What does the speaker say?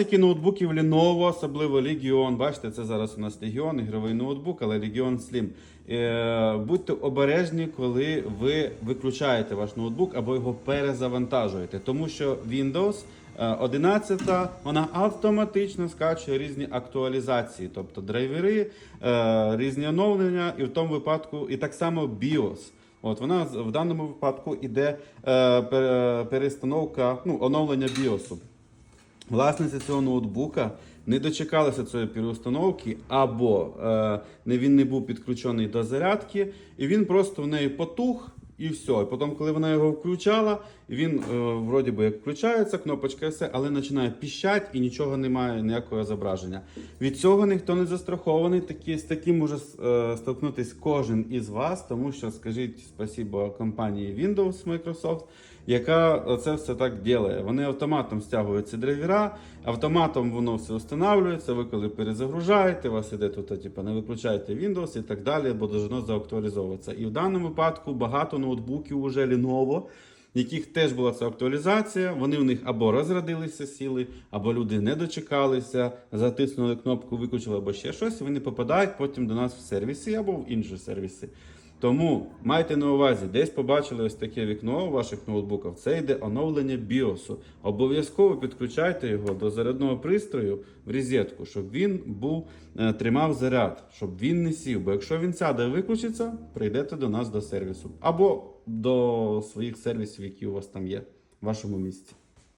Власники ноутбуків Lenovo, особливо Legion, бачите, це зараз у нас Legion, ігровий ноутбук, але Legion Slim. Е, будьте обережні, коли ви виключаєте ваш ноутбук або його перезавантажуєте, тому що Windows е, 11 вона автоматично скачує різні актуалізації, тобто драйвери, е, різні оновлення, і в тому випадку, і так само BIOS. От вона в даному випадку іде е, перестановка, ну, оновлення BIOS. Власниця цього ноутбука не дочекалася цієї переустановки, або е, він не був підключений до зарядки, і він просто в неї потух. І все. І потім, коли вона його включала, він е, вроді би як включається, кнопочка все, але починає піщать і нічого немає, ніякого зображення. Від цього ніхто не застрахований. Такі, з таким може е, столкнутись кожен із вас, тому що скажіть спасибо компанії Windows Microsoft, яка це все так ділає. Вони автоматом стягують ці драйвера, автоматом воно все встановлюється. Ви коли перезагружаєте, у вас іде тут, типу, не виключайте Windows і так далі, бо должно заактуалізовуватися. І в даному випадку багато ноутбуків уже Lenovo, яких теж була ця актуалізація. Вони в них або розрядилися, сіли, або люди не дочекалися, затиснули кнопку, виключили або ще щось. Вони попадають потім до нас в сервіси або в інші сервіси. Тому майте на увазі, десь побачили ось таке вікно у ваших ноутбуках. Це йде оновлення BIOS. Обов'язково підключайте його до зарядного пристрою в розетку, щоб він був е, тримав заряд, щоб він не сів. Бо якщо він сяде і виключиться, прийдете до нас до сервісу або до своїх сервісів, які у вас там є в вашому місті.